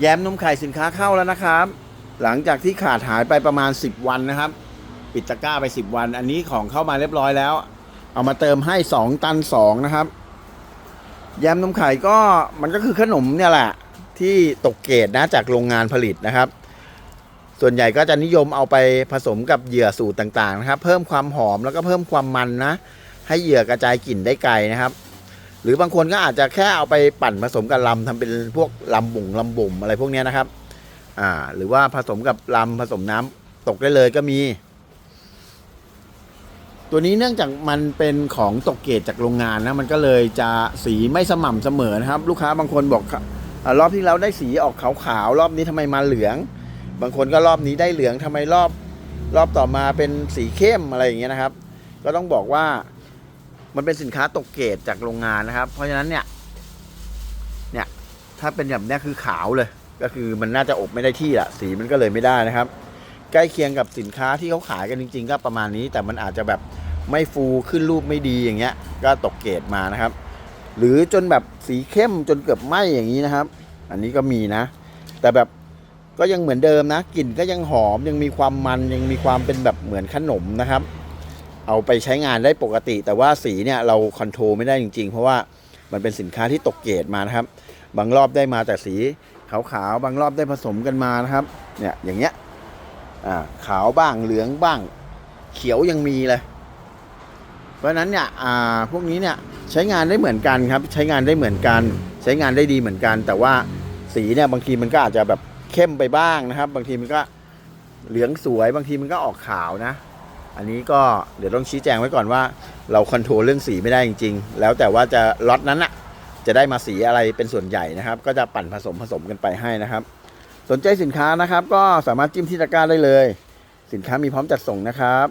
แย้มนมไข่สินค้าเข้าแล้วนะครับ หลังจากที่ขาดหายไปประมาณ 10 วันนะครับ ปิดตะกร้าไป 10 วัน อันนี้ของเข้ามาเรียบร้อยแล้ว เอามาเติมให้ 2 ตัน 2 นะครับ แยมนมไข่ก็มันก็คือขนมเนี่ยแหละ ที่ตกเกรดนะจากโรงงานผลิตนะครับ ส่วนใหญ่ก็จะนิยมเอาไปผสมกับเหยื่อสูตรต่างๆนะครับ เพิ่มความหอมแล้วก็เพิ่มความมันนะ ให้เหยื่อกระจายกลิ่นได้ไกลนะครับ หรือบางคนก็อาจจะแค่เอาไปปั่นผสมกับลำทำเป็นพวกลำบุ่งลำบุ่มอะไรพวกนี้นะครับ อ่า หรือว่าผสมกับลำผสมน้ำตกได้เลยก็มี ตัวนี้เนื่องจากมันเป็นของตกเกรดจากโรงงานนะมันก็เลยจะสีไม่สม่ำเสมอนะครับ ลูกค้าบางคนบอกรอบที่เราได้สีออกขาวๆรอบนี้ทำไมมาเหลือง บางคนก็รอบนี้ได้เหลืองทำไมรอบ รอบต่อมาเป็นสีเข้มอะไรอย่างเงี้ยนะครับ ก็ต้องบอกว่า มันเป็นสินค้าตกเกรดจากโรงงานนะครับ เพราะฉะนั้นเนี่ย เนี่ย ถ้าเป็นแบบนี้คือขาวเลย ก็คือมันน่าจะอบไม่ได้ที่อะสีมันก็เลยไม่ได้นะครับ ใกล้เคียงกับสินค้าที่เขาขายกันจริง ๆ ก็ประมาณนี้ แต่มันอาจจะแบบไม่ฟูขึ้นรูปไม่ดีอย่างเงี้ย ก็ตกเกรดมานะครับ หรือจนแบบสีเข้มจนเกือบไหมอย่างนี้นะครับ อันนี้ก็มีนะ แต่แบบก็ยังเหมือนเดิมนะกลิ่นก็ยังหอมยังมีความมันยังมีความเป็นแบบเหมือนขนมนะครับ เอาไปใช้งานได้ปกติ แต่ว่าสีเนี่ยเราคอนโทรลไม่ได้จริง ๆ เพราะว่ามันเป็นสินค้าที่ตกเกรดมานะครับ บางรอบได้มาแต่สีขาวๆบางรอบได้ผสมกันมานะครับ เนี่ยอย่างเงี้ยอ่าขาวบ้างเหลืองบ้าง เขียวยังมีเลย เพราะฉะนั้นเนี่ยอ่าพวกนี้เนี่ยใช้งานได้เหมือนกันครับ ใช้งานได้เหมือนกัน ใช้งานได้ดีเหมือนกัน แต่ว่าสีเนี่ยบางทีมันก็อาจจะแบบเข้มไปบ้างนะครับ บางทีมันก็เหลืองสวย บางทีมันก็ออกขาวนะ อันนี้ก็เดี๋ยวต้องชี้แจงไว้ก่อนว่า เราคอนโทรลเรื่องสีไม่ได้จริง ๆ แล้วแต่ว่าจะล็อตนั้นอะจะได้มาสีอะไรเป็นส่วนใหญ่นะครับ ก็จะปั่นผสมผสมกันไปให้นะครับ สนใจสินค้านะครับ ก็สามารถจิ้มที่ตะกร้าได้เลย สินค้ามีพร้อมจัดส่งนะครับ